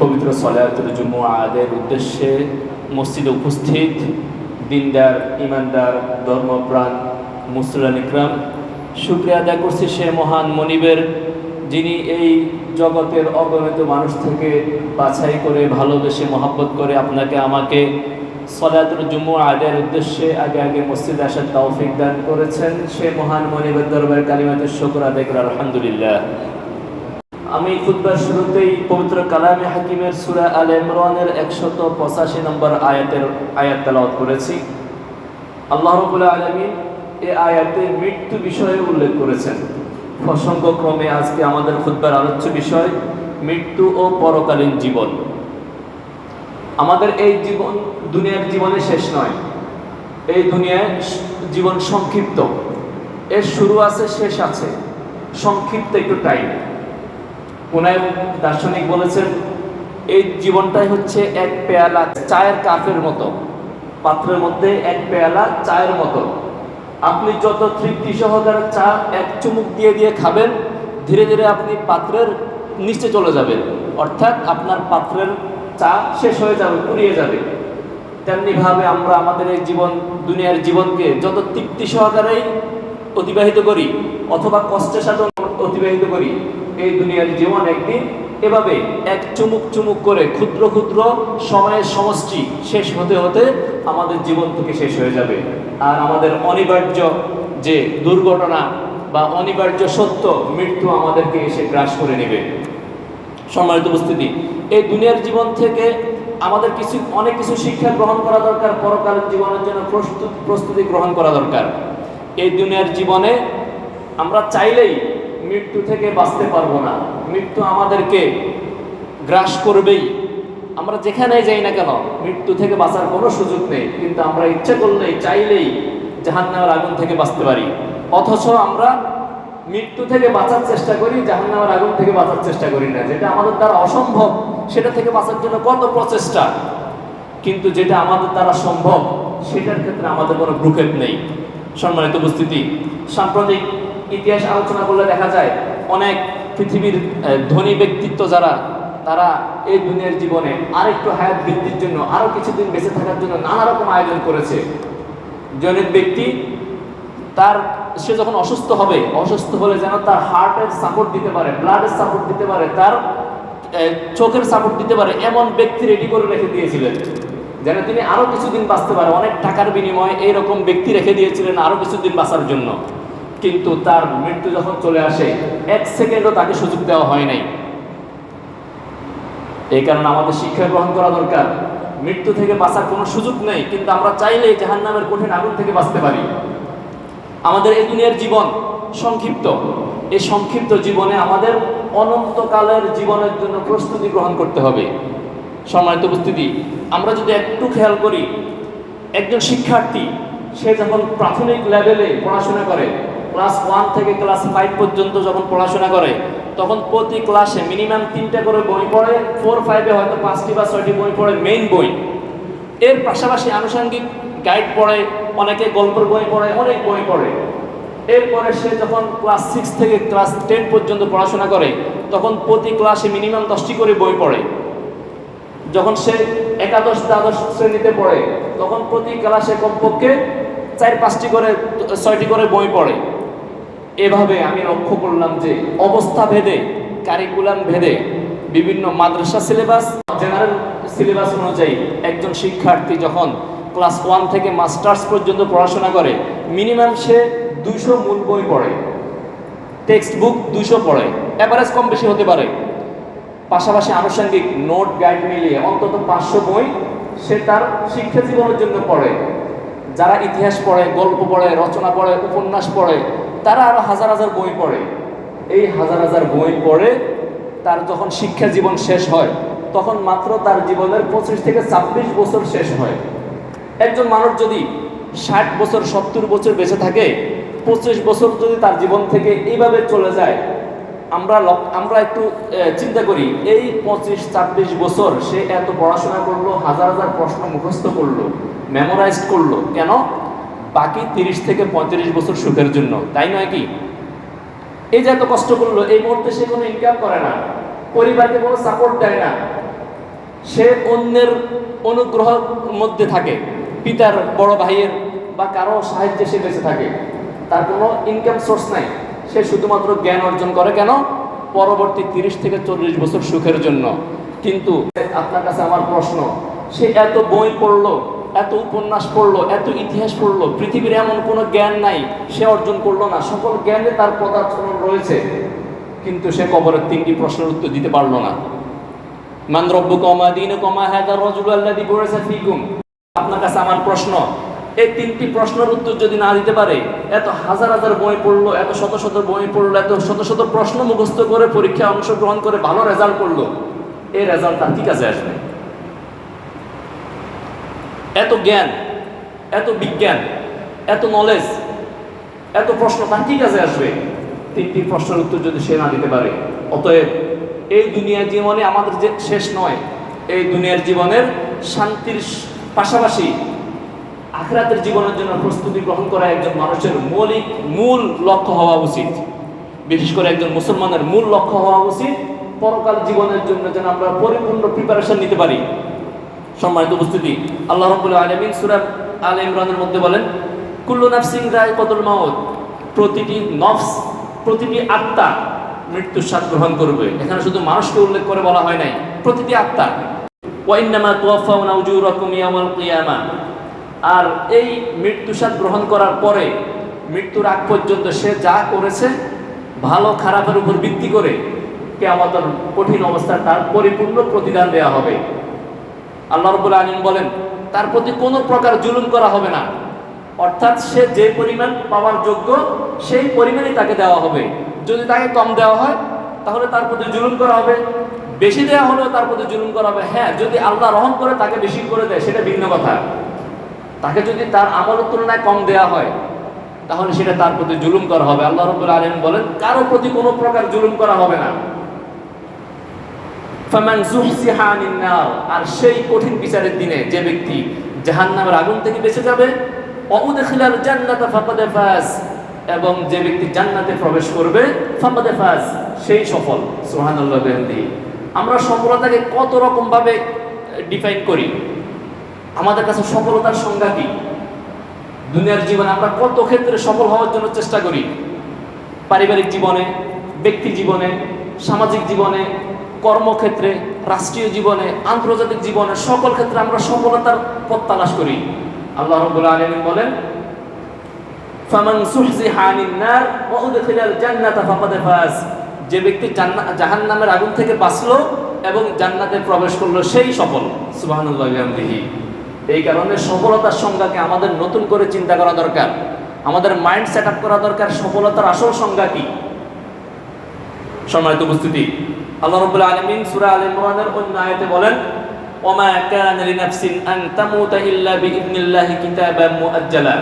পবিত্র সলায়াতুল জুমুয়া আদের উদ্দেশ্যে মসজিদে উপস্থিত দিনদার, ইমানদার, ধর্মপ্রাণ মুসলান ইকরাম। শুক্রিয়া আদায় করছি সে মহান মনিবের, যিনি এই জগতের অগণিত মানুষ থেকে বাছাই করে, ভালোবেসে মহাব্বত করে আপনাকে আমাকে সলাতুল জুমু আদের উদ্দেশ্যে আগে আগে মসজিদে আসার তৌফিক দান করেছেন। সে মহান মনিবের দরবার কালিমাতের শকর আদায় করে, আলহামদুলিল্লাহ। আমি খুদ্বার শুরুতেই পবিত্র কালামে হাকিমের সুরা আল ইমরানের একশত পঁচাশি নম্বর আয়াতের আয়াত তেলাওয়াত করেছি। আল্লাহ রবুল্লাহ আলমিন এ আয়াতে মৃত্যু বিষয়ে উল্লেখ করেছেন। প্রসঙ্গক্রমে আজকে আমাদের খুদ্বার আলোচ্য বিষয়, মৃত্যু ও পরকালীন জীবন। আমাদের এই জীবন দুনিয়ার জীবনে শেষ নয়। এই দুনিয়ায় জীবন সংক্ষিপ্ত। এর শুরু আছে, শেষ আছে। সংক্ষিপ্ত একটু টাইম এক দার্শনিক বলেছেন, এই জীবনটাই হচ্ছে এক পেয়ালা চায়ের কাপের মতো। পাত্রের মধ্যে এক পেয়ালা চায়ের মতো। আপনি যত তৃপ্তি সহকারে চা এক চুমুক দিয়ে দিয়ে খাবেন, ধীরে ধীরে আপনি পাত্রের নিচে চলে যাবেন। অর্থাৎ আপনার পাত্রের চা শেষ হয়ে যাবে, পুড়িয়ে যাবে। তেমনিভাবে আমরা আমাদের এই জীবন, দুনিয়ার জীবনকে যত তৃপ্তি সহকারেই অতিবাহিত করি, অথবা কষ্টের সাথে অতিবাহিত করি এই দুনিয়ার জীবন একদিন এভাবে এক চুমুক চুমুক করে ক্ষুদ্র ক্ষুদ্র সময়ের সমষ্টি শেষ হতে হতে আমাদের জীবন থেকে শেষ হয়ে যাবে। আর আমাদের অনিবার্য যে দুর্ঘটনা বা অনিবার্য সত্য, মৃত্যু আমাদেরকে এসে গ্রাস করে নেবে। সম্মানিত উপস্থিতি, এই দুনিয়ার জীবন থেকে আমাদের কিছু, অনেক কিছু শিক্ষা গ্রহণ করা দরকার, পরকালীন জীবনের জন্য প্রস্তুতি প্রস্তুতি গ্রহণ করা দরকার। এই দুনিয়ার জীবনে আমরা চাইলেই মৃত্যু থেকে বাঁচতে পারব না। মৃত্যু আমাদেরকে গ্রাস করবেই। আমরা যেখানেই যাই না কেন, মৃত্যু থেকে বাঁচার কোনো সুযোগ নেই। কিন্তু আমরা ইচ্ছে করলেই, চাইলেই জাহান্নামের আগুন থেকে বাঁচতে পারি। অথচ আমরা মৃত্যু থেকে বাঁচার চেষ্টা করি, জাহান্নামের আগুন থেকে বাঁচার চেষ্টা করি না। যেটা আমাদের দ্বারা অসম্ভব, সেটা থেকে বাঁচার জন্য কত প্রচেষ্টা। কিন্তু যেটা আমাদের দ্বারা সম্ভব, সেটার ক্ষেত্রে আমাদের কোনো ভ্রুক্ষেপ নেই। সম্মানিত উপস্থিতি, সাম্প্রতিক ইতিহাস আলোচনা করলে দেখা যায় অনেক পৃথিবীর ধনী ব্যক্তিত্ব যারা, তারা এই দুনিয়ার জীবনে আরেকটু হায়াত বৃদ্ধির জন্য আরও কিছুদিন বেঁচে থাকার জন্য নানা রকম আয়োজন করেছে। জনের ব্যক্তি, তার, সে যখন অসুস্থ হবে, অসুস্থ হলে যেন তার হার্টের সাপোর্ট দিতে পারে ব্লাডের সাপোর্ট দিতে পারে, তার চোখের সাপোর্ট দিতে পারে, এমন ব্যক্তি রেডি করে রেখে দিয়েছিলেন। যেন তিনি আরও কিছুদিন বাঁচতে পারে। অনেক টাকার বিনিময়ে এইরকম ব্যক্তি রেখে দিয়েছিলেন আরও কিছুদিন বাঁচার জন্য। কিন্তু তার মৃত্যু যখন চলে আসে, এক সেকেন্ডও তাকে সুযোগ দেওয়া হয় নাই। এই কারণে আমাদের শিক্ষা গ্রহণ করা দরকার। মৃত্যু থেকে বাঁচার কোনো সুযোগ নেই, কিন্তু আমরা চাইলেই জাহান নামের কঠিন আগুন থেকে বাঁচতে পারি। আমাদের এই দুনিয়ার জীবন সংক্ষিপ্ত। এই সংক্ষিপ্ত জীবনে আমাদের অনন্তকালের জীবনের জন্য প্রস্তুতি গ্রহণ করতে হবে। সম্মানিত উপস্থিতি, আমরা যদি একটু খেয়াল করি, একজন শিক্ষার্থী, সে যখন প্রাথমিক লেভেলে পড়াশোনা করে ক্লাস ওয়ান থেকে ক্লাস ফাইভ পর্যন্ত যখন পড়াশোনা করে, তখন প্রতি ক্লাসে মিনিমাম তিনটা করে বই পড়ে, ফোর, ফাইভে হয়তো পাঁচটি বা ছয়টি বই পড়ে মেইন বই। এর পাশাপাশি আনুষঙ্গিক গাইড পড়ে, অনেকে গল্পের বই পড়ে, অনেক বই পড়ে। এরপরে সে যখন ক্লাস সিক্স থেকে ক্লাস টেন পর্যন্ত পড়াশোনা করে, তখন প্রতি ক্লাসে মিনিমাম দশটি করে বই পড়ে। যখন সে একাদশ, দ্বাদশ শ্রেণীতে পড়ে, তখন প্রতি ক্লাসে কমপক্ষে চার, পাঁচটি করে, ছয়টি করে বই পড়ে। এভাবে আমি লক্ষ্য করলাম যে অবস্থা ভেদে কারিকুলাম ভেদে বিভিন্ন মাদ্রাসা সিলেবাস জেনারেল সিলেবাস অনুযায়ী একজন শিক্ষার্থী যখন ক্লাস ওয়ান থেকে মাস্টার্স পর্যন্ত পড়াশোনা করে মিনিমাম সে দুইশো মূল বই পড়ে টেক্সট বুক দুইশো পড়ে অ্যাভারেজ কম বেশি হতে পারে। পাশাপাশি আনুষঙ্গিক নোট গাইড মিলিয়ে অন্তত পাঁচশো বই সে তার শিক্ষা জীবনের জন্য পড়ে। যারা ইতিহাস পড়ে, গল্প পড়ে, রচনা পড়ে, উপন্যাস পড়ে তারা আরও হাজার হাজার বই পড়ে। এই হাজার হাজার বই পড়ে তার যখন শিক্ষা জীবন শেষ হয়, তখন মাত্র তার জীবনের পঁচিশ থেকে ছাব্বিশ বছর শেষ হয়। একজন মানুষ যদি ষাট বছর, সত্তর বছর বেঁচে থাকে, পঁচিশ বছর যদি তার জীবন থেকে এইভাবে চলে যায়, আমরা আমরা একটু চিন্তা করি, এই পঁচিশ, ছাব্বিশ বছর সে এত পড়াশোনা করল, হাজার হাজার প্রশ্ন মুখস্থ করল মেমোরাইজ করল। কেন? বাকি তিরিশ থেকে পঁয়ত্রিশ বছর সুখের জন্য, তাই নয় কি? এই যে এত কষ্ট করল, এই মুহূর্তে সে কোনো ইনকাম করে না, পরিবারকে কোনো সাপোর্ট দেয় না। সে অন্যের অনুগ্রহের মধ্যে থাকে, পিতার বড় ভাইয়ের বা কারও সাহায্যে সে বেঁচে থাকে। তার কোনো ইনকাম সোর্স নাই। সে শুধুমাত্র জ্ঞান অর্জন করে কেন? পরবর্তী তিরিশ থেকে চল্লিশ বছর সুখের জন্য। কিন্তু আপনার কাছে আমার প্রশ্ন, সে এত বই পড়ল এত উপন্যাস পড়ল, এত ইতিহাস পড়ল, পৃথিবীর এমন কোনো জ্ঞান নাই, সে অর্জন করল না। সকল জ্ঞানে তার পদার্থন রয়েছে, কিন্তু সে কবরের তিনটি প্রশ্নের উত্তর দিতে পারল না। মান রব্বু কমা দিন কমা হাদা রজুল আল্লাদি বলেছে ফিকুম। আপনার কাছে আমার প্রশ্ন, এই তিনটি প্রশ্নের উত্তর যদি না দিতে পারে, এত হাজার হাজার বই পড়ল, এত শত শত বই পড়ল, এত শত শত প্রশ্ন মুখস্থ করে পরীক্ষায় অংশগ্রহণ করে ভালো রেজাল্ট করল, এই রেজাল্ট তার কি কাজে আসবে। এত জ্ঞান, এত বিজ্ঞান, এত নলেজ এত প্রশ্ন তার কি কাজে আসবে? তিনটি প্রশ্নের উত্তর যদি সে না দিতে পারে, অতএব এই দুনিয়ার জীবনে আমাদের যে শেষ নয়, এই দুনিয়ার জীবনের শান্তির পাশাপাশি আখরাতের জীবনের জন্য প্রস্তুতি গ্রহণ করা একজন মানুষের মৌলিক মূল লক্ষ্য হওয়া উচিত। বিশেষ করে একজন মুসলমানের মূল লক্ষ্য হওয়া উচিত। পরকাল জীবনের জন্য যেন আমরা পরিপূর্ণ প্রিপারেশন নিতে পারি। সম্মানিত উপস্থিতি, আল্লাহ রব্বুল আলমিন সুরাব আল ইমরানের মধ্যে বলেন, কুল্লু নাফসিং রায় কতুল মাউত প্রতিটি নফস, প্রতিটি আত্মা মৃত্যুর স্বাদ গ্রহণ করবে। এখানে শুধু মানুষকে উল্লেখ করে বলা হয় নাই, প্রতিটি আত্মা। ওয়াইন্নামা তুয়াফাউনা উজুরাকুম ইয়াউমাল কিয়ামা আর এই মৃত্যু স্বাদ গ্রহণ করার পরে, মৃত্যুর আগ পর্যন্ত সে যা করেছে, ভালো খারাপের উপর ভিত্তি করে কেয়ামতের কঠিন অবস্থায় তার পরিপূর্ণ প্রতিদান দেওয়া হবে। আল্লাহ রবুল আলম বলেন, তার প্রতি কোনো প্রকার জুলুম করা হবে না। অর্থাৎ সে যে পরিমাণ পাওয়ার যোগ্য, সেই পরিমাণই তাকে দেওয়া হবে। যদি তাকে কম দেওয়া হয়, তাহলে তার প্রতি জুলুম করা হবে। বেশি দেওয়া হলেও তার প্রতি জুলুম করা হবে। হ্যাঁ যদি আল্লাহ রহম করে তাকে বেশি করে দেয়, সেটা ভিন্ন কথা। তাকে যদি তার আমলের তুলনায় কম দেওয়া হয়, তাহলে সেটা তার প্রতি জুলুম করা হবে। আল্লাহ রবুল আলম বলেন, কারও প্রতি কোনো প্রকার জুলুম করা হবে না ফামান জুহসিহা আনিন নার আর সেই কঠিন বিচারের দিনে যে ব্যক্তি জাহান্নামের আগুন থেকে বেঁচে যাবে এবং যে ব্যক্তি জান্নাতে প্রবেশ করবে সেই সফল। সুবহানাল্লাহ বিহামদিহি আমরা সফলতাকে কত রকম ভাবে ডিফাইন করি? আমাদের কাছে সফলতার সংজ্ঞা কি? দুনিয়ার জীবনে আমরা কত ক্ষেত্রে সফল হওয়ার জন্য চেষ্টা করি? পারিবারিক জীবনে, ব্যক্তি জীবনে, সামাজিক জীবনে কর্মক্ষেত্রে, রাষ্ট্রীয় জীবনে, আন্তর্জাতিক জীবনে, সকল ক্ষেত্রে আমরা সফলতার পথ তালাশ করি। আল্লাহ রাব্বুল আলামিন বলেন, ফামান সুহজিহা আনিন নার ওয়া উদখিলাল জান্নাতা ফাকাদ ফাজ। যে ব্যক্তি জাহান্নামের আগুন থেকে বাঁচলো এবং জান্নাতে প্রবেশ করল, সেই সফল। সুবহানাল্লাহি বিহামদিহি। এই কারণে সফলতার সংজ্ঞাকে আমাদের নতুন করে চিন্তা করা দরকার। আমাদের মাইন্ড সেট আপ করা দরকার সফলতার আসল সংজ্ঞা কি? সম্মানিত উপস্থিতি আল্লাহ রাব্বুল আলামিন সূরা আল ইমরানের অন্য আয়াতে বলেন, ওমা কানা লিনাফসিন আন তামুতা ইল্লা বিইذনিল্লাহি কিতাবাম মুআজ্জালা।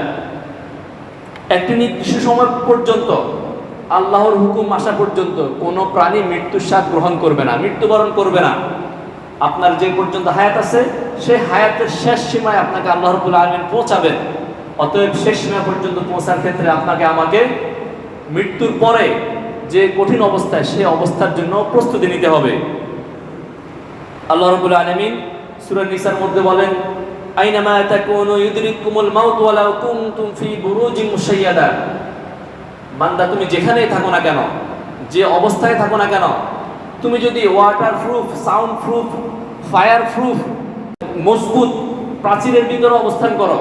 একটি নির্দিষ্ট সময় পর্যন্ত, আল্লাহর হুকুম আসা পর্যন্ত কোনো প্রাণী মৃত্যুর স্বাদ গ্রহণ করবে না, মৃত্যুবরণ করবে না। আপনার যে পর্যন্ত হায়াত আছে, সেই হায়াতের শেষ সীমায় আপনাকে আল্লাহ রবুল আলমিন পৌঁছাবেন। অতএব শেষ সীমা পর্যন্ত পৌঁছার ক্ষেত্রে আপনাকে আমাকে মৃত্যুর পরে যে কঠিন অবস্থায় সে অবস্থার জন্য প্রস্তুতি নিতে হবে। আল্লাহ রবুল আলমিন সুরা নিসার মধ্যে বলেন, আইনামা তাকুনু ইউদরিকুমুল মাউত ওয়ালাউ কুনতুম ফি বুরুজিন মুশাইয়াদা। বান্দা, তুমি যেখানেই থাকো না কেন, যে অবস্থায় থাকো না কেন, তুমি যদি waterproof soundproof fireproof মজবুত, প্রাচীরের ভিতরে অবস্থান করো,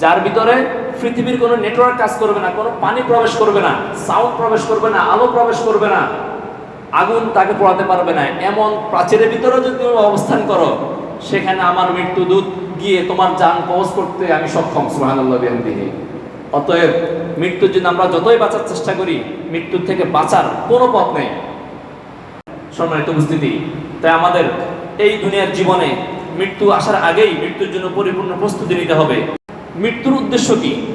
যার ভিতরে পৃথিবীর কোনো নেটওয়ার্ক কাজ করবে না, কোনো পানি প্রবেশ করবে না, সাউন্ড প্রবেশ করবে না, আলো প্রবেশ করবে না, আগুন তাকে পড়াতে পারবে না। এমন প্রাচীরের ভিতরে যদি তুমি অবস্থান করো, সেখানে আমার মৃত্যু দূত গিয়ে তোমার যান কবজ করতে আমি সক্ষম সুহানুল্লাহ বিহামদিহি। অতএব মৃত্যুর জন্য আমরা যতই বাঁচার চেষ্টা করি মৃত্যুর থেকে বাঁচার কোনো পথ নেই। সম্মানিত উপস্থিতি, তাই আমাদের এই দুনিয়ার জীবনে মৃত্যু আসার আগেই মৃত্যুর জন্য পরিপূর্ণ প্রস্তুতি নিতে হবে। মৃত্যুর উদ্দেশ্য কি?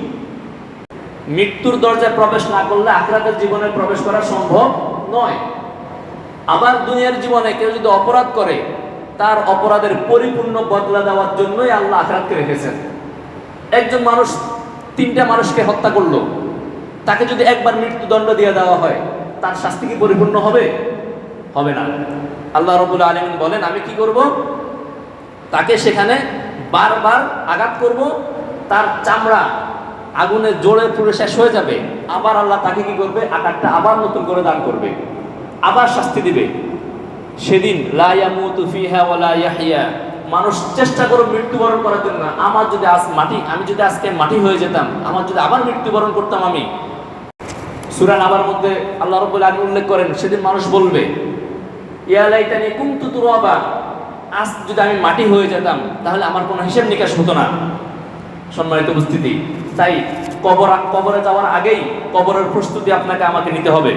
মৃত্যুর দরজায় প্রবেশ না করলে আখরাতের জীবনে প্রবেশ করা সম্ভব নয়। আবার দুনিয়ার জীবনে কেউ যদি অপরাধ করে, তার অপরাধের পরিপূর্ণ বদলা দেওয়ার জন্যই আল্লাহ আখরাতকে রেখেছেন। একজন মানুষ তিনটা মানুষকে হত্যা করল। তাকে যদি একবার মৃত্যুদণ্ড দিয়ে দেওয়া হয়, তার শাস্তি কি পরিপূর্ণ হবে? হবে না। আল্লাহ রবুল আলমিন বলেন, আমি কি করব? তাকে সেখানে বারবার আঘাত করব তার চামড়া আগুনে জোরে পুড়ে শেষ হয়ে যাবে। আবার আল্লাহ তাকে কি করবে? আঘাতটা আবার নতুন করে দান করবে। আবার শাস্তি দিবে। সেদিন মানুষ চেষ্টা করে মৃত্যুবরণ করার জন্য, আমার যদি আজ মাটি, আমি যদি আজকে মাটি হয়ে যেতাম, আমার যদি আবার মৃত্যুবরণ করতাম আমি। সূরা আবার মধ্যে আল্লাহ রাব্বুল আলামিন উল্লেখ করেন, সেদিন মানুষ বলবে, ইয়া লাইতানি কুনতু তুরাবা, আজ যদি আমি মাটি হয়ে যেতাম, তাহলে আমার কোনো হিসেব নিকাশ হতো না। সম্মানিত উপস্থিতি। তাই কবর, কবরে যাওয়ার আগেই কবরের প্রস্তুতি আপনাকে আমাকে নিতে হবে।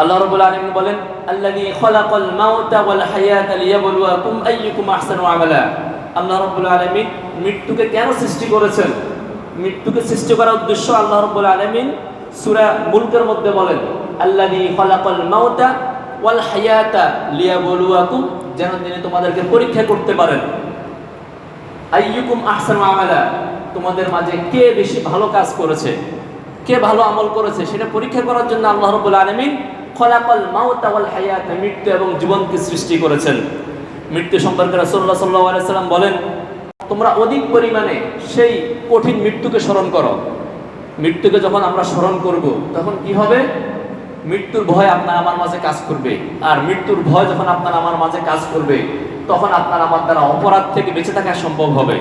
আল্লাহ রাব্বুল আলামিন বলেন, আল্লাযী খালাকাল মাউতা ওয়াল হায়াতা লিয়াবলুয়াকুম আইয়ুকুম আহসানু আমালা। আল্লাহ রাব্বুল আলামিন মৃত্যুকে কেন সৃষ্টি করেছেন? মৃত্যুকে সৃষ্টি করার উদ্দেশ্য আল্লাহ রাব্বুল আলামিন সূরা মুলকের মধ্যে বলেন, আল্লাযী খালাকাল মাউতা ওয়াল হায়াতা লিয়াবলুয়াকুম, যেন তিনি তোমাদেরকে পরীক্ষা করতে পারেন। আইয়ুকুম আহসানু আমালা? তোমাদের মাঝে কে বেশি ভালো কাজ করেছে? কে ভালো আমল করেছে? সেটা পরীক্ষা করার জন্য আল্লাহ রাব্বুল আলামিন খলাকাল মাউতা ওয়াল হায়াত, মৃত্যু এবং জীবনকে সৃষ্টি করেছেন। মৃত্যু সম্পর্কে রাসূলুল্লাহ সাল্লাল্লাহু আলাইহি সাল্লাম বলেন, তোমরা অধিক পরিমাণে সেই কঠিন মৃত্যুকে স্মরণ করো। মৃত্যুকে যখন আমরা স্মরণ করব, তখন কি হবে? মৃত্যুর ভয় আপনার আমার মাঝে কাজ করবে। আর মৃত্যুর ভয় যখন আপনার আমার মাঝে কাজ করবে তখন আপনার আমার দ্বারা অপরাধ থেকে বেঁচে থাকা সম্ভব হবে।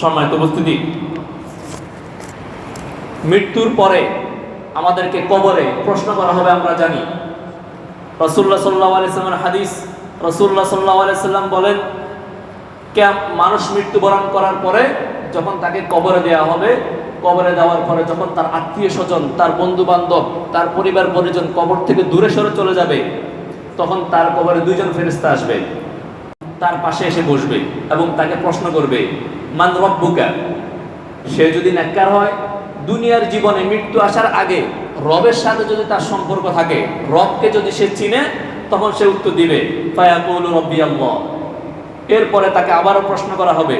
সম্মানিত উপস্থিতি। মৃত্যুর পরে আমাদেরকে কবরে প্রশ্ন করা হবে, আমরা জানি। রসুল্লাহ সাল্লাহ আলাইসাল্লামের হাদিস রসুল্লাহ সাল্লাহ আলাইসাল্লাম বলেন, কে মানুষ মৃত্যুবরণ করার পরে যখন তাকে কবরে দেওয়া হবে, কবরে দেওয়ার পরে যখন তার আত্মীয় স্বজন, তার বন্ধু বান্ধব তার পরিবার পরিজন কবর থেকে দূরে সরে চলে যাবে, তখন তার কবরে দুইজন ফেরিস্তা আসবে। তার পাশে এসে বসবে এবং তাকে প্রশ্ন করবে, মান রব্বুকা? সে যদি নেককার হয়, দুনিয়ার জীবনে মৃত্যু আসার আগে রবের সাথে যদি তার সম্পর্ক থাকে, রবকে যদি সে চিনে, তখন সে উত্তর দিবে এরপরে তাকে আবারও প্রশ্ন করা হবে,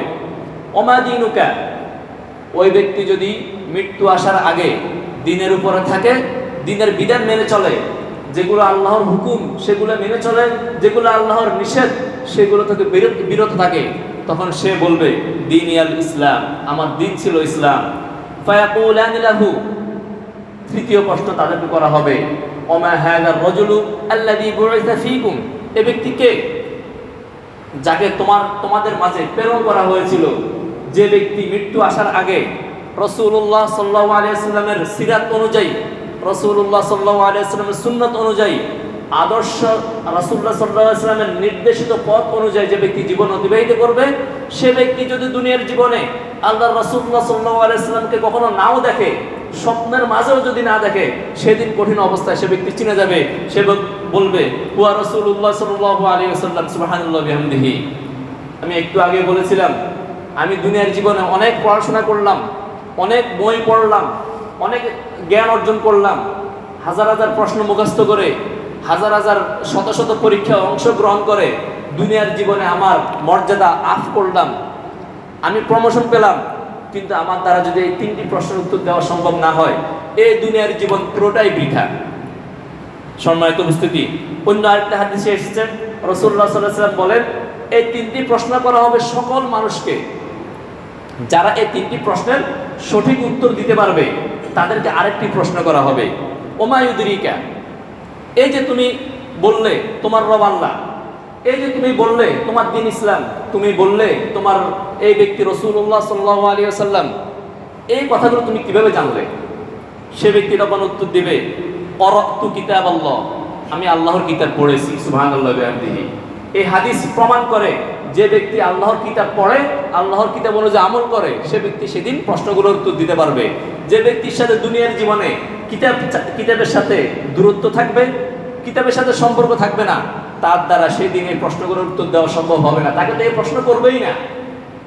ওমা দিনুকা? ওই ব্যক্তি যদি মৃত্যু আসার আগে দিনের উপরে থাকে, দিনের বিধান মেনে চলে, যেগুলো আল্লাহর হুকুম, সেগুলো মেনে চলে, যেগুলো আল্লাহর নিষেধ সেগুলো থেকে বিরত বিরত থাকে, তখন সে বলবে, দিন ইসলাম, আমার দিন ছিল ইসলাম। ফায়াকুলান লাহু, তৃতীয় প্রশ্ন তাদেরকে করা হবে, ওমা হাযার রাজুলু আল্লাযী বুইসা ফীকুম? এ ব্যক্তি কে? যাকে তোমার তোমাদের মাঝে প্রেরণ করা হয়েছিল। যে ব্যক্তি মৃত্যু আসার আগে রসুল্লাহ সাল্লাহ আলিয়াল্লামের সিরাত অনুযায়ী রসুল্লাহ সাল্লাহ আলিয়াল্লামের সুন্নত অনুযায়ী আদর্শ রাসুল্লাহ সাল্লাহ ইসলামের নির্দেশিত পথ অনুযায়ী যে ব্যক্তি জীবন অতিবাহিত করবে, সে ব্যক্তি যদি দুনিয়ার জীবনে আল্লাহ রসুল্লাহ সাল্লাহ আলাইসলামকে কখনো নাও দেখে, স্বপ্নের মাঝেও যদি না দেখে, সেদিন কঠিন অবস্থায় সে ব্যক্তি চিনে যাবে। সে বলবে, হুয়া রসুল্লাহ সাল্লাহ আলী আসাল্লাম সুবাহানুল্লাহ আমি একটু আগে বলেছিলাম, আমি দুনিয়ার জীবনে অনেক পড়াশোনা করলাম, অনেক বই পড়লাম, অনেক জ্ঞান অর্জন করলাম, হাজার হাজার প্রশ্ন মুখস্থ করে হাজার হাজার শত শত পরীক্ষায় অংশগ্রহণ করে দুনিয়ার জীবনে আমার মর্যাদা আফ করলাম। আমি প্রমোশন পেলাম, কিন্তু আমার দ্বারা যদি এই তিনটি প্রশ্নের উত্তর দেওয়া সম্ভব না হয়, এই দুনিয়ার জীবন পুরোটাই বৃথা। সম্মানিত উপস্থিতি, অন্য আরেকটা হাদিসে এসেছেন রসুল্লাহ সাল্লাম বলেন, এই তিনটি প্রশ্ন করা হবে সকল মানুষকে। যারা এই তিনটি প্রশ্নের সঠিক উত্তর দিতে পারবে, তাদেরকে আরেকটি প্রশ্ন করা হবে ওমায়ুদ্রিকা এই যে তুমি বললে তোমার রব আল্লাহ, এই যে তুমি বললে তোমার দিন ইসলাম, তুমি বললে তোমার এই ব্যক্তি রসুল্লাহ সাল্লাহ আলী আসাল্লাম এই কথাগুলো তুমি কীভাবে জানলে? সে ব্যক্তি তখন উত্তর দেবে, অরক্তু কিতাব আল্লাহ আমি আল্লাহর কিতাব পড়েছি সুহান আল্লাহ এই হাদিস প্রমাণ করে যে ব্যক্তি আল্লাহর কিতাব পড়ে, আল্লাহর কিতাব অনুযায়ী আমল করে, সে ব্যক্তি সেদিন প্রশ্নগুলোর উত্তর দিতে পারবে। যে ব্যক্তির সাথে দুনিয়ার জীবনে কিতাব কিতাবের সাথে দূরত্ব থাকবে, কিতাবের সাথে সম্পর্ক থাকবে না, তার দ্বারা সেই দিন এই প্রশ্নগুলোর উত্তর দেওয়া সম্ভব হবে না। তাকে তো এই প্রশ্ন করবেই না।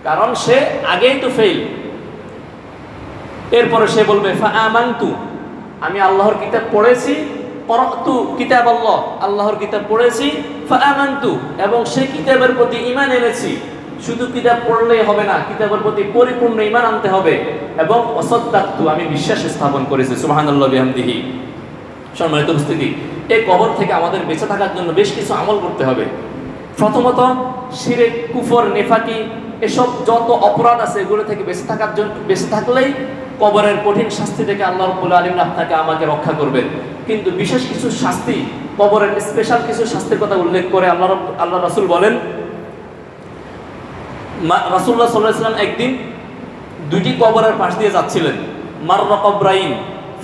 কারণ সে আগেই তো ফেল এরপরে সে বলবে আমি আল্লাহর কিতাব পড়েছি পরতু কিতাব আল্লাহ। আল্লাহর কিতাব পড়েছি, ফাআমান্তু, এবং সেই কিতাবের প্রতি ঈমান এনেছি। শুধু কিতাব পড়লেই হবে না, কিতাবের প্রতি পরিপূর্ণ ঈমান আনতে হবে। এবং অসদ্দাক্তু আমি বিশ্বাস স্থাপন করেছি, সুবহানাল্লাহ বিহামদিহি। সম্মানিত উপস্থিতি, এই কবর থেকে আমাদের বেঁচে থাকার জন্য বেশ কিছু আমল করতে হবে। প্রথমত শিরে কুফর, নেফাকি, এসব যত অপরাধ আছে এগুলো থেকে বেঁচে থাকার জন্য বেঁচে থাকলেই কবরের কঠিন শাস্তি থেকে আল্লাহ রব্বুল আলমিন আপনাকে আমাকে রক্ষা করবেন। কিন্তু বিশেষ কিছু শাস্তি, কবরের স্পেশাল কিছু শাস্তির কথা উল্লেখ করে আল্লাহ আল্লাহ রাসূল বলেন রাসুল্লাহ সাল্লাহ একদিন দুটি কবরের পাশ দিয়ে যাচ্ছিলেন। মাররা কবরাইন,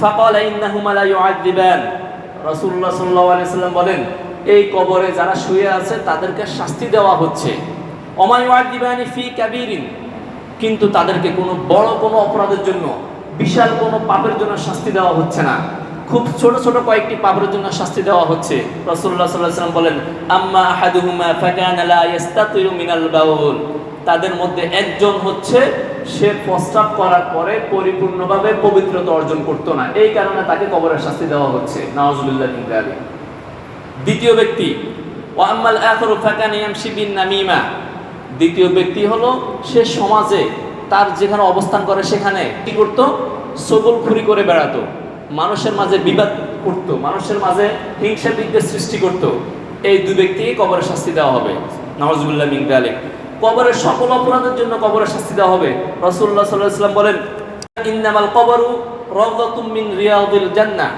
ফাকাল ইন্নাহুমা লা ইউআযিবান। রাসূলুল্লাহ সাল্লাল্লাহু আলাইহি সাল্লাম বলেন, এই কবরে যারা শুয়ে আছে তাদেরকে শাস্তি দেওয়া হচ্ছে। ইউআযিবানি ফি কাবীরিন। কিন্তু তাদেরকে কোনো বড় কোনো অপরাধের জন্য, বিশাল কোনো পাপের জন্য শাস্তি দেওয়া হচ্ছে না। খুব ছোট ছোট কয়েকটি পাপের জন্য শাস্তি দেওয়া হচ্ছে। রাসূলুল্লাহ সাল্লাল্লাহু আলাইহি সাল্লাম বলেন, আম্মা আহাদুহুমা ফাকানা লা ইস্তাতিরু মিনাল বাউল। তাদের মধ্যে একজন হচ্ছে, সে প্রস্তাব করার পরে পরিপূর্ণভাবে পবিত্রতা অর্জন করতো না। এই কারণে তাকে কবরের শাস্তি দেওয়া হচ্ছে। মিন যালিক। দ্বিতীয় ব্যক্তি ওয়াম্মাল আখরু ফাকান ইয়ামশি বিন নামিমা। দ্বিতীয় ব্যক্তি হলো, সে সমাজে তার যেখানে অবস্থান করে সেখানে কি করত? সগলখুরি করে বেড়াতো। মানুষের মাঝে বিবাদ করত মানুষের মাঝে হিংসা বিদ্বেষ সৃষ্টি করত, এই দুই ব্যক্তিকে কবরের শাস্তি দেওয়া হবে। নওয়াজুবিল্লাহ মিন যালিক কবরের সকল অপরাধের জন্য কবরের শাস্তি দেওয়া হবে। আলাইহি ওয়াসাল্লাম বলেন, ইন্নামাল কবরু রাওদাতুম মিন রিয়াদিল জান্নাহ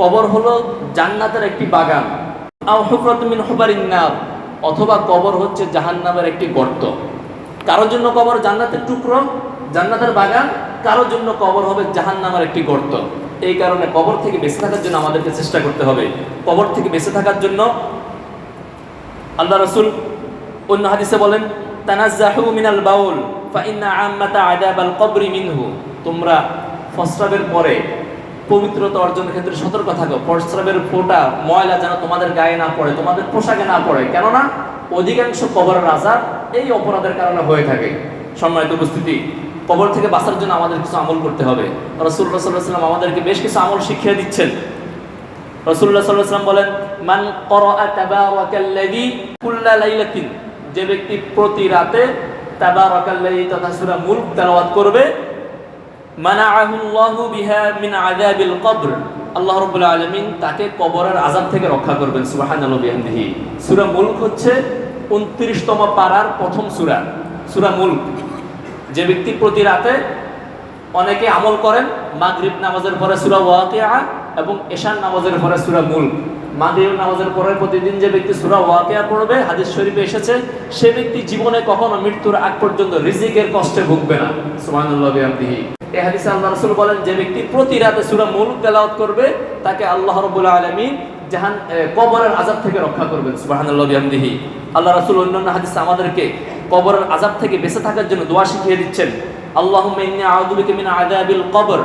কবর হলো জান্নাতের একটি বাগান। আও হুফরাতুম মিন হুবারিন নার, অথবা কবর হচ্ছে জাহান্নামের একটি গর্ত। কারোর জন্য কবর জান্নাতের টুকরো, জান্নাতের বাগান, কারোর জন্য কবর হবে জাহান্নামের একটি গর্ত। এই কারণে কবর থেকে বেঁচে থাকার জন্য আমাদেরকে চেষ্টা করতে হবে। কবর থেকে বেঁচে থাকার জন্য আল্লাহ রসুল অন্য হাদিসে বলেন, তানাজ্জাহু মিনাল বাউল ফা ইন্না আম্মাতা আদাবাল কবরি মিনহু। তোমরা ফসরাবের পরে পবিত্রতা অর্জনের ক্ষেত্রে সতর্ক থাকো। ফসরাবের ফোঁটা, ময়লা যেন তোমাদের গায়ে না পড়ে, তোমাদের পোশাকে না পড়ে। কেননা, অধিকাংশ কবরের আজাব এই অপরাধের কারণে হয়ে থাকে। সম্মানিত উপস্থিতি কবর থেকে বাঁচার জন্য আমাদের কিছু আমল করতে হবে। রসুল্লাহ সাল্লাহ সাল্লাম আমাদেরকে বেশ কিছু আমল শিখিয়ে দিচ্ছেন। রসুল্লাহ সাল্লাহ সাল্লাম বলেন, মান যে ব্যক্তি প্রতি রাতে তথা মুলক তেলাওয়াত করবে, মানাআহুল্লাহু বিহা মিন আযাবিল কবর আল্লাহ রাব্বুল আলামিন তাকে কবরের আযাব থেকে রক্ষা করবেন, সুবহানাল্লাহি বিহামদিহি। সূরা মুলক হচ্ছে 29তম পারার প্রথম সূরা সূরা মুলক। যে ব্যক্তি প্রতি রাতে অনেকে আমল করেন, মাগরিব নামাজের পরে সূরা ওয়াকিয়া এবং এশান নামাজের পরে সূরা মুলক মাগরিব নামাজের পরে প্রতিদিন যে ব্যক্তি সুরা ওয়াকিয়া পড়বে, হাদিস শরীফে এসেছে, সে ব্যক্তি জীবনে কখনো মৃত্যুর আগ পর্যন্ত রিজিকের কষ্টে ভুগবে না। সুবহানাল্লাহি বিহামদিহি। এই হাদিসে আল্লাহ রাসূল বলেন, যে ব্যক্তি প্রতি রাতে সুরা মুলক তেলাওয়াত করবে, তাকে আল্লাহ রাব্বুল আলামিন জাহান কবরের আযাব থেকে রক্ষা করবেন। সুবহানাল্লাহি বিহামদিহি। আল্লাহ রাসূল অন্যান্য হাদিসে আমাদেরকে কবরের আযাব থেকে বেঁচে থাকার জন্য দোয়া শিখিয়ে দিচ্ছেন। মিন আযাবিল কবর।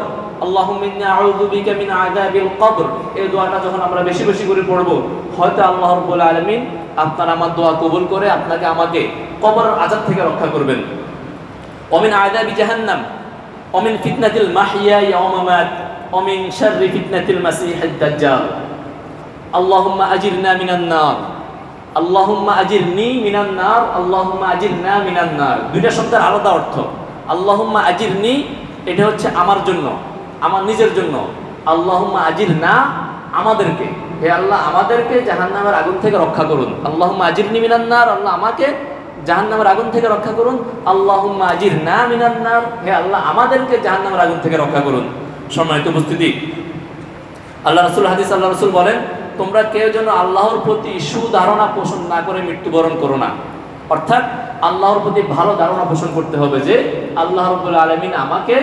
আযাবিল কবর। এই দোয়াটা যখন আমরা বেশি বেশি করে পড়ব, হয়তো আল্লাহ আলামিন আপনার আমার দোয়া করে আপনাকে আমাকে কবরের থেকে রক্ষা করবেন। আল্লাহুম্মা আজিরনা মিনান নার। আল্লাহুম্মা আজিরনি মিনান নার, আল্লাহুম্মা আজিরনা মিনান নার। দুইটা শব্দের আলাদা অর্থ। আল্লাহুম্মা আজিরনি, এটা হচ্ছে আমার জন্য, আমার নিজের জন্য। আল্লাহুম্মা আজিরনা আমাদেরকে। হে আল্লাহ, আমাদেরকে জাহান্নামের আগুন থেকে রক্ষা করুন। আল্লাহুম্মা আজিরনি মিনান নার, আল্লাহ আমাকে জাহান্নামের আগুন থেকে রক্ষা করুন। আল্লাহুম্মা আজিরনা মিনান নার, হে আল্লাহ, আমাদেরকে জাহান্নামের আগুন থেকে রক্ষা করুন। সম্মানিত উপস্থিতি। আল্লাহ রসুল, হাদিস আল্লাহ রসুল বলেন তোমরা কেউ যেন আল্লাহর প্রতি সুধারণা পোষণ না করে মৃত্যুবরণ করো না। অর্থাৎ আল্লাহর প্রতি ভালো ধারণা পোষণ করতে হবে যে আল্লাহ রবুল আলমিন আমাকে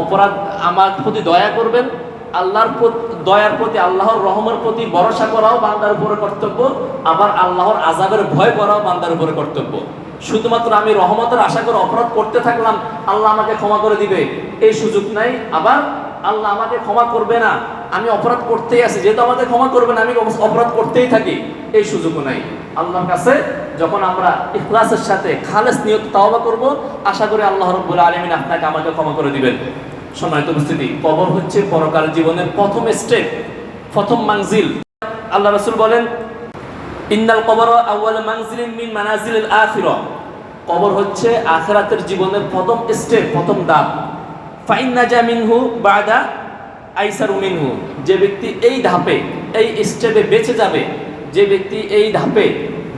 অপরাধ, আমার প্রতি দয়া করবেন, আল্লাহর দয়ার প্রতি, আল্লাহর রহমের প্রতি ভরসা করাও বান্দার উপরে কর্তব্য, আবার আল্লাহর আজাবের ভয় করাও বান্দার উপরে কর্তব্য। শুধুমাত্র আমি রহমতের আশা করে অপরাধ করতে থাকলাম, আল্লাহ আমাকে ক্ষমা করে দিবে, এই সুযোগ নাই। আবার আল্লাহ আমাকে ক্ষমা করবে না। আমি অপরাধ করতেই আছি। যেহেতু আমাকে ক্ষমা করবে না, আমি অপরাধ করতেই থাকি। এই সুযোগও নাই। আল্লাহর কাছে যখন আমরা ইখলাসের সাথে খালেস নিয়ত তাওবা করব, আশা করি আল্লাহ রব্বুল আলমিন আপনাকে আমাকে ক্ষমা করে দিবেন। সম্মানিত উপস্থিতি, কবর হচ্ছে পরকাল জীবনের প্রথম স্টেপ প্রথম মানজিল। আল্লাহ রসুল বলেন, ইন্নাল কবর আউয়াল মানজিলিন মিন মানাজিলিল আখিরা। কবর হচ্ছে আখেরাতের জীবনের প্রথম স্টেপ প্রথম ধাপ। ফাইন মিনহু বাদা আইসারু মিনহু। যে ব্যক্তি এই ধাপে, এই স্টেপে বেঁচে যাবে, যে ব্যক্তি এই ধাপে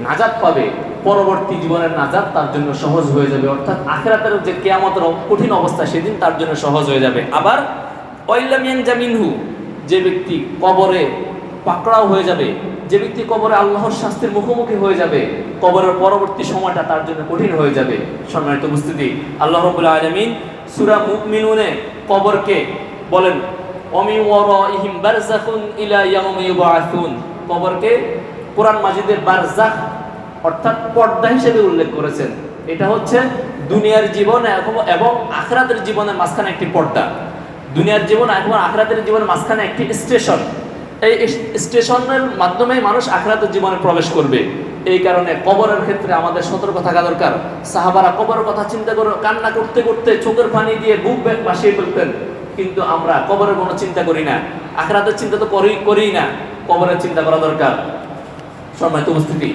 নাজাত পাবে, পরবর্তী জীবনের নাজাত তার জন্য সহজ হয়ে যাবে। অর্থাৎ আখেরাতের যে কেয়ামতের কঠিন অবস্থা, সেদিন তার জন্য সহজ হয়ে যাবে। আবার ওয়াইলামিয়ান জামিনহু যে ব্যক্তি কবরে পাকড়াও হয়ে যাবে, যে ব্যক্তি কবরে আল্লাহর শাস্তির মুখোমুখি হয়ে যাবে, কবরের পরবর্তী সময়টা তার জন্য কঠিন হয়ে যাবে। সম্মানিত উপস্থিতি, আল্লাহ রবুল আলমিন সুরা মুকমিনুনে কবরকে বলেন অমি ওয়ারাইহিম বারযাখুন ইলা ইয়াউমি ইউবআসুন কবরকে কোরআন মাজিদের বারজাখ অর্থাৎ পর্দা হিসেবে উল্লেখ করেছেন। এটা হচ্ছে দুনিয়ার জীবন এবং আখরাতের জীবনের মাঝখানে একটি পর্দা। দুনিয়ার জীবন এবং আখরাতের জীবনের মাঝখানে একটি স্টেশন। এই স্টেশনের মাধ্যমে মানুষ আখরাতের জীবনে প্রবেশ করবে। এই কারণে কবরের ক্ষেত্রে আমাদের সতর্ক থাকা দরকার। সাহাবারা কবরের কথা চিন্তা করে কান্না করতে করতে চোখের পানি দিয়ে বুক ব্যাগ বাসিয়ে ফেলতেন। কিন্তু আমরা কবরের কোনো চিন্তা করি না। আখরাতের চিন্তা তো করি করি না। কবরের চিন্তা করা দরকার। সম্মানিত উপস্থিতি,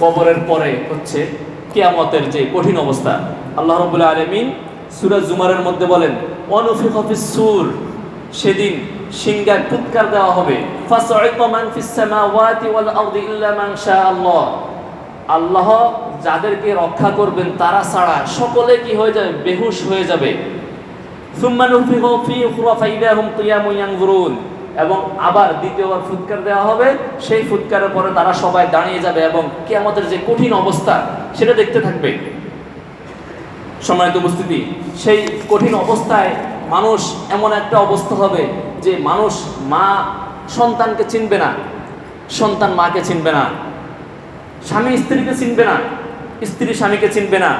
কবরের পরে হচ্ছে কেয়ামতের যে কঠিন অবস্থা। আল্লাহ রবুল্লাহ আলমিন সুরাজ জুমারের মধ্যে বলেন অনুফিক সুর সেদিন সিংগায় ফুৎকার দেওয়া হবে। আল্লাহ। যাদেরকে রক্ষা করবেন তারা ছাড়া সকলে কি হয়ে যাবে? বেহুশ হয়ে যাবে। এবং আবার দ্বিতীয়বার ফুৎকার দেওয়া হবে। সেই ফুৎকারের পরে তারা সবাই দাঁড়িয়ে যাবে এবং কিয়ামতের যে কঠিন অবস্থা সেটা দেখতে থাকবে। সম্মানিত উপস্থিতি, সেই কঠিন অবস্থায় মানুষ এমন একটা অবস্থা হবে যে মানুষ মা সন্তানকে চিনবে না, সন্তান মাকে চিনবে না, স্বামী স্ত্রীকে চিনবে না, স্ত্রী স্বামীকে চিনবে না।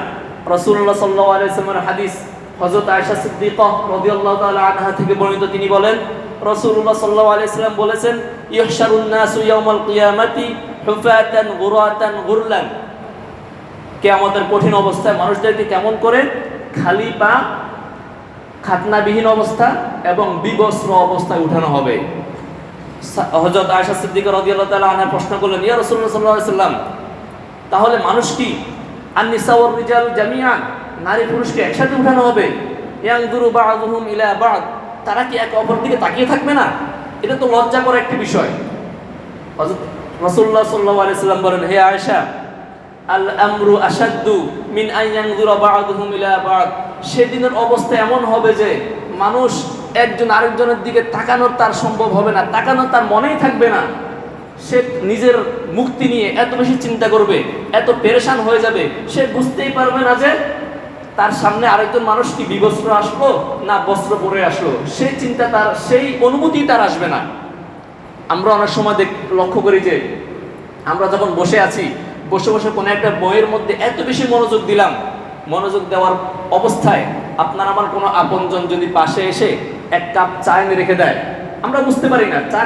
রসুল্লাহ সাল্লাহ আলাইসলামের হাদিস হজরত আয়সা সিদ্দিক রদিয়াল্লাহ আনহা থেকে বর্ণিত, তিনি বলেন রসুল্লাহ সাল্লাহ আলাইসাল্লাম বলেছেন ইহশারুন্নাসু ইয়াউমাল কিয়ামাতি হুফাতান গুরাতান গুরলান। কঠিন অবস্থায় মানুষদেরকে কেমন করে খালি পা খাতনাবিহীন অবস্থা এবং বিবস্ত্র অবস্থায় উঠানো হবে। হজরত আয়সা সিদ্দিক রাদিয়াল্লাহু তাআলা আনহা প্রশ্ন করলেন, ইয়া রাসূলুল্লাহ সাল্লাল্লাহু আলাইহি সাল্লাম, তাহলে মানুষ কি আন-নিসা ওয়ার রিজাল জামিআন, নারী পুরুষকে একসাথে উঠানো হবে? ইয়ানজুরু বা'দুহুম ইলা বা'দ, তারা কি এক অপর দিকে তাকিয়ে থাকবে না? এটা তো লজ্জা লজ্জাকর একটি বিষয়। হযরত রাসূলুল্লাহ সাল্লাল্লাহু আলাইহি সাল্লাম বলেন, হে আয়েশা আল আমরু আসাদ্দু মিন আন ইয়ানজুরা বা'দুহুম ইলা বা'দ। সেদিনের অবস্থা এমন হবে যে মানুষ একজন আরেকজনের দিকে তাকানোর তার সম্ভব হবে না, তাকানোর তার মনেই থাকবে না। সে নিজের মুক্তি নিয়ে এত বেশি চিন্তা করবে, এত পেরেশান হয়ে যাবে, সে বুঝতেই পারবে না যে তার সামনে আরেকজন মানুষ কি বিবস্ত্র আসলো না বস্ত্র পরে আসলো। সেই চিন্তা তার, সেই অনুভূতি তার আসবে না। আমরা অনেক সময় দেখ, লক্ষ্য করি যে আমরা যখন বসে আছি বসে বসে কোনো একটা বইয়ের মধ্যে এত বেশি মনোযোগ দিলাম, মনোযোগ দেওয়ার অবস্থায় আপনার আমার কোনো আপনজন যদি পাশে এসে এক কাপ চা এনে রেখে দেয়, আমরা বুঝতে পারি না, চা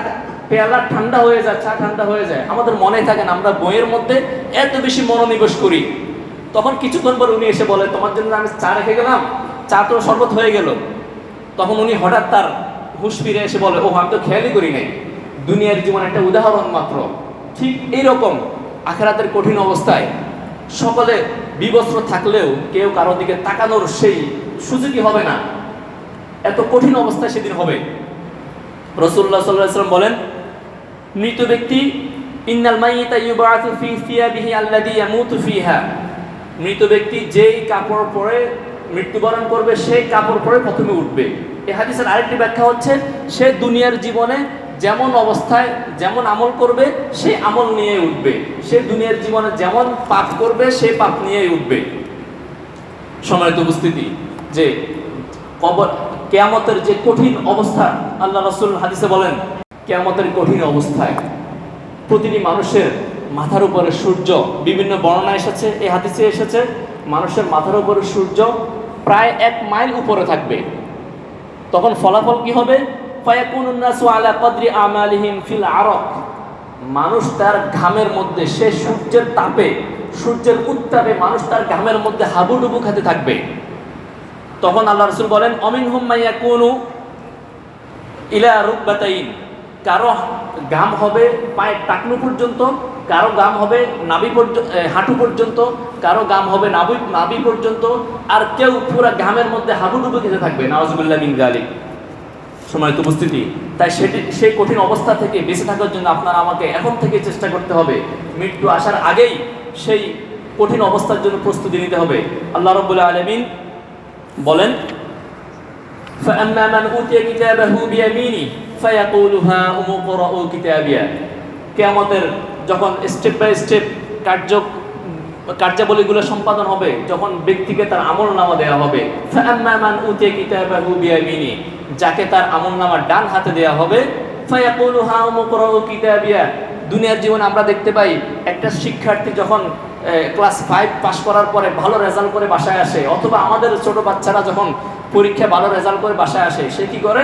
পেয়ালা ঠান্ডা হয়ে যায়, চা ঠান্ডা হয়ে যায়, আমাদের মনে থাকে না, আমরা বইয়ের মধ্যে এত বেশি মনোনিবেশ করি। তখন কিছুক্ষণ পর উনি এসে বলে, তোমার জন্য আমি চা রেখে গেলাম, চা তো শরবত হয়ে গেল। তখন উনি হঠাৎ তার হুশ ফিরে এসে বলে ও আমি তো খেয়ালই করি নাই। দুনিয়ার জীবন একটা উদাহরণ মাত্র। ঠিক এইরকম আখেরাতের কঠিন অবস্থায় সকলে বিবস্ত্র থাকলেও কেউ কারোর দিকে তাকানোর সেই সুযোগই হবে না। এত কঠিন অবস্থায় সেদিন হবে। রসুল্লাহ সাল্লাম বলেন, মৃত ব্যক্তি, ইন্নাল মাইয়িতা ইউবাআতু ফি থিয়াবিহি আল্লাযী ইয়ামুতু ফিহা। মৃত ব্যক্তি যেই কাপড় পরে মৃত্যুবরণ করবে, সেই কাপড় পরে প্রথমে উঠবে। এ হাদিসের আরেকটি ব্যাখ্যা হচ্ছে, সে দুনিয়ার জীবনে যেমন অবস্থায়, যেমন আমল করবে, সে আমল নিয়ে উঠবে। সে দুনিয়ার জীবনে যেমন পাপ করবে, সে পাপ নিয়েই উঠবে। সম্মানিত উপস্থিতি, যে কবর, কেয়ামতের যে কঠিন অবস্থা, আল্লাহ রসুল হাদিসে বলেন, কেয়ামতের কঠিন অবস্থায় প্রতিটি মানুষের মাথার উপরে সূর্য, বিভিন্ন বর্ণনা এসেছে, এই হাদিসে এসেছে, মানুষের মাথার উপরে সূর্য প্রায় এক মাইল উপরে থাকবে। তখন ফলাফল কি হবে? ফিল মানুষ তার ঘামের মধ্যে, সে সূর্যের তাপে, সূর্যের উত্তাপে মানুষ তার ঘামের মধ্যে হাবুডুবু খেতে থাকবে। তখন আল্লাহ রসুল বলেন অমিন হুম মাইয়া কোনু ইলা রুকবাতাইন। কারও গাম হবে পায়ের টাকনু পর্যন্ত, কারও গাম হবে নাভি পর্যন্ত হাঁটু পর্যন্ত, কারও গাম হবে নাভি নাভি পর্যন্ত, আর কেউ পুরা ঘামের মধ্যে হাবুডুবু খেতে থাকবে। নওয়াজুবিল্লাহ মিন গালিক সময়ত উপস্থিতি তাই সেটি সেই কঠিন অবস্থা থেকে বেঁচে থাকার জন্য আপনার আমাকে এখন থেকে চেষ্টা করতে হবে মৃত্যু আসার আগেই সেই কঠিন অবস্থার জন্য প্রস্তুতি নিতে হবে আল্লাহ রব্বুল্লাহ আলমিন বলেন فأما من أوتي كتابه بيمينه فيقول هاؤم اقرءوا كتابيه কেয়ামতের যখন স্টেপ বাই স্টেপ কার্য কার্যাবলীগুলো সম্পাদন হবে যখন ব্যক্তিকে তার আমল নামা দেওয়া হবে فأما من أوتي كتابه بيمينه যাকে তার আমল নামার ডান হাতে দেয়া হবে। দুনিয়ার জীবন আমরা দেখতে পাই, একটা শিক্ষার্থী যখন ক্লাস ফাইভ পাস করার পরে ভালো রেজাল্ট করে বাসায় আসে, অথবা আমাদের ছোট বাচ্চারা যখন পরীক্ষা ভালো রেজাল্ট করে বাসায় আসে, সে কি করে?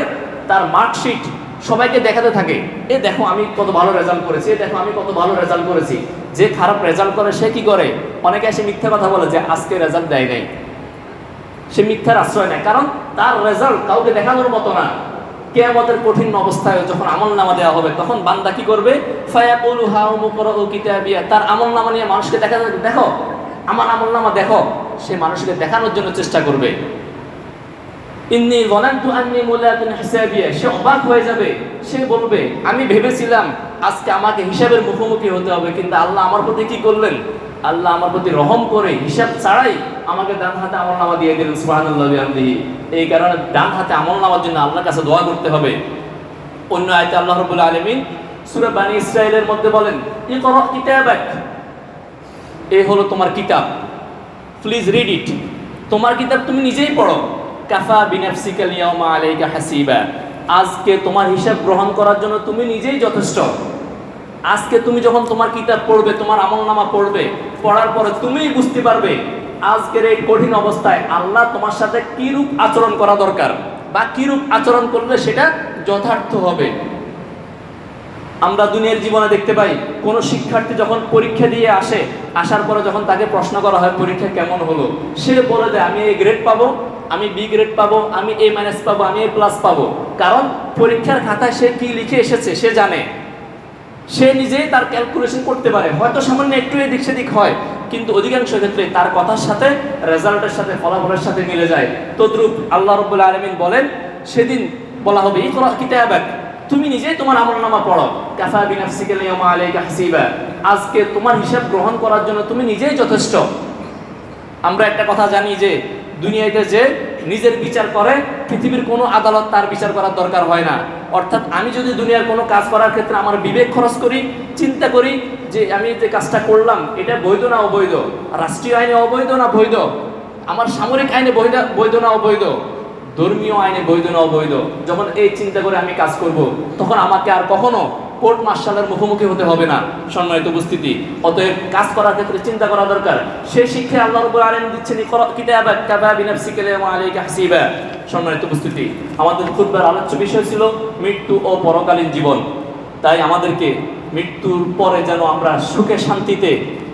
তার মার্কশিট সবাইকে দেখাতে থাকে, এ দেখো আমি কত ভালো রেজাল্ট করেছি, এ দেখো আমি কত ভালো রেজাল্ট করেছি। যে খারাপ রেজাল্ট করে, সে কি করে? অনেকে এসে মিথ্যা কথা বলে যে, আজকে রেজাল্ট দেয় নাই। সে মিথ্যার আশ্রয় নেয়। কারণ তার রেজাল্ট কাউকে দেখানোর মতো না। কেয়ামতের কঠিন অবস্থায় যখন আমল নামা দেওয়া হবে, তখন বান্দা কি করবে? তার আমল নামা নিয়ে মানুষকে দেখা দেখো, আমার আমল নামা দেখো। সে মানুষকে দেখানোর জন্য চেষ্টা করবে। ইন্নি গনান্তু আন্নি মুলাকুন হিসাবিয়া। সে অবাক হয়ে যাবে। সে বলবে, আমি ভেবেছিলাম আজকে আমাকে হিসাবের মুখোমুখি হতে হবে, কিন্তু আল্লাহ আমার প্রতি কি করলেন? আল্লাহ আমার প্রতি রহম করে হিসাব ছাড়াই আমাকে ডান হাতে আমল নামা দিয়ে দিলেন, সুবহানাল্লাহ বিহামদিহি এই কারণে ডান হাতে আমল নামার জন্য আল্লাহর কাছে দোয়া করতে হবে। অন্য আয়তে আল্লাহ রাব্বুল আলামিন সূরা বানি ইসরাইলের মধ্যে বলেন, ইকরা কিতাবাক। এই হলো তোমার কিতাব। প্লিজ রিড ইট তোমার কিতাব তুমি নিজেই পড়ো। কাফা বিনাফসিকাল ইয়াউমা আলাইকা হাসিবা। আজকে তোমার হিসাব গ্রহণ করার জন্য তুমি নিজেই যথেষ্ট। আজকে তুমি যখন তোমার কিতাব পড়বে, তোমার আমলনামা পড়বে, পড়ার পরে তুমিই বুঝতে পারবে, আজকের এই কঠিন অবস্থায় আল্লাহ তোমার সাথে কি রূপ আচরণ করা দরকার বা কি রূপ আচরণ করলে সেটা যথার্থ হবে। আমরা দুনিয়ার জীবনে দেখতে পাই, কোনো শিক্ষার্থী যখন পরীক্ষা দিয়ে আসে, আসার পরে যখন তাকে প্রশ্ন করা হয়, পরীক্ষা কেমন হলো? সে বলে দেয়, আমি এ গ্রেড পাবো, আমি বি গ্রেড পাবো, আমি এ মাইনাস পাবো, আমি এ প্লাস পাবো। কারণ পরীক্ষার খাতায় সে কি লিখে এসেছে, সে জানে। সে নিজেই তার ক্যালকুলেশন করতে পারে। হয়তো সামান্য একটু এদিক সেদিক হয়, কিন্তু অধিকাংশ ক্ষেত্রে তার কথার সাথে রেজাল্টের সাথে, ফলাফলের সাথে মিলে যায়। তদ্রুপ আল্লাহ রব্বুল আলমিন বলেন, সেদিন বলা হবে এই কিতাবাক। তুমি নিজেই তোমার আমলনামা পড়ো। কাফা বিনাফসিকাল ইয়াউমা আলাইকা হাসিবা। আজকে তোমার হিসাব গ্রহণ করার জন্য তুমি নিজেই যথেষ্ট। আমরা একটা কথা জানি যে, দুনিয়াতে যে নিজের বিচার করে, পৃথিবীর কোনো আদালত তার বিচার করার দরকার হয় না। অর্থাৎ আমি যদি দুনিয়ার কোনো কাজ করার ক্ষেত্রে আমার বিবেক খরচ করি, চিন্তা করি যে, আমি যে কাজটা করলাম, এটা বৈধ না অবৈধ? রাষ্ট্রীয় আইনে অবৈধ না বৈধ? আমার সামরিক আইনে বৈধ বৈধ না অবৈধ? ধর্মীয় আইনে বৈধ না অবৈধ, যখন এই চিন্তা করে আমি কাজ করব, তখন আমাকে আর কখনো কোর্ট মার্শালের মুখোমুখি হতে হবে না। সম্মানিত উপস্থিতি, অতএব কাজ করার ক্ষেত্রে চিন্তা করা দরকার। সেই শিক্ষা আল্লাহ রব্বুল আলামিন দিচ্ছেন সম্মানিত উপস্থিতি, আমাদের খুতবার আলোচ্য বিষয় ছিল মৃত্যু ও পরকালীন জীবন। তাই আমাদেরকে মৃত্যুর পরে যেন আমরা সুখে শান্তিতে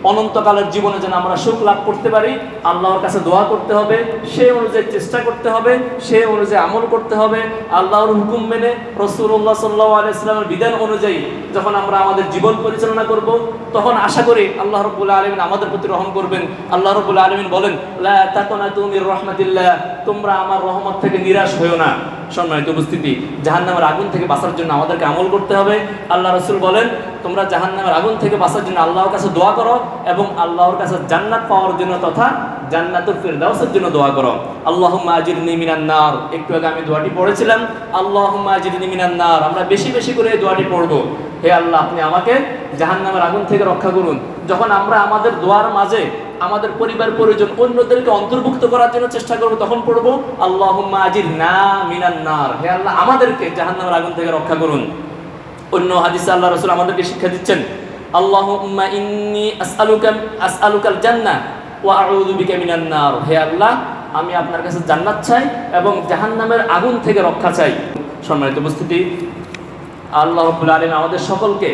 অনন্তকালের জীবনে যেন আমরা সুখ লাভ করতে পারি, আল্লাহর কাছে দোয়া করতে হবে সেই অনুযায়ী চেষ্টা করতে হবে সেই অনুযায়ী আমল করতে হবে। আল্লাহর হুকুম মেনে রসুল্লাহ সাল্লাহ আলাইসলামের বিধান অনুযায়ী যখন আমরা আমাদের জীবন পরিচালনা করব, তখন আশা করি আল্লাহ রবুল্লা আলমিন আমাদের প্রতি রহম করবেন। আল্লাহ রবুল্লা আলমিন বলেন তুমি রহমতুল্লাহ, তোমরা আমার রহমত থেকে নিরাশ হয়েও না। সম্মানিত উপস্থিতি, জাহান্নামের আগুন থেকে বাঁচার জন্য আমাদেরকে আমল করতে হবে। আল্লাহ রসুল বলেন, তোমরা জাহান্নামের আগুন থেকে বাঁচার জন্য আল্লাহর কাছে দোয়া করো এবং আল্লাহর কাছে জান্নাত পাওয়ার জন্য তথা জান্নাতুল ফিরদাউসের জন্য দোয়া করো। আল্লাহুম্মা আজিরনি মিনান নার। একটু আগে আমি দোয়াটি পড়েছিলাম। আল্লাহুম্মা আজিরনি মিনান নার। আমরা বেশি বেশি করে এই দোয়াটি পড়ব। হে আল্লাহ, আপনি আমাকে জাহান্নামের আগুন থেকে রক্ষা করুন। যখন আমরা আমাদের দোয়ার মাঝে আমাদের পরিবার পরিজন অন্যদেরকে অন্তর্ভুক্ত করার জন্য চেষ্টা করব, তখন পড়ব, আল্লাহুম্মা আজির না মিনান নার। হে আল্লাহ, আমাদেরকে জাহান্নামের আগুন থেকে রক্ষা করুন। অন্য হাদিসে আল্লাহ রসুল আমাদেরকে শিক্ষা দিচ্ছেন, আল্লাহুম্মা ইন্নি আসআলুকা, আসআলুকাল জান্নাহ ওয়া আউযু বিকা মিনান নার। হে আল্লাহ, আমি আপনার কাছে জান্নাত চাই এবং জাহান্নামের আগুন থেকে রক্ষা চাই। সম্মানিত উপস্থিতি, আল্লাহ রাব্বুল আমাদের সকলকে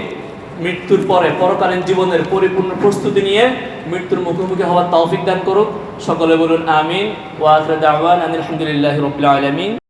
মৃত্যুর পরে পরকালীন জীবনের পরিপূর্ণ প্রস্তুতি নিয়ে মৃত্যুর মুখোমুখি হওয়ার তৌফিক দান করুক। সকলে বলুন আমিন। ওয়া আলহামদুলিল্লাহ রাব্বিল আলামিন।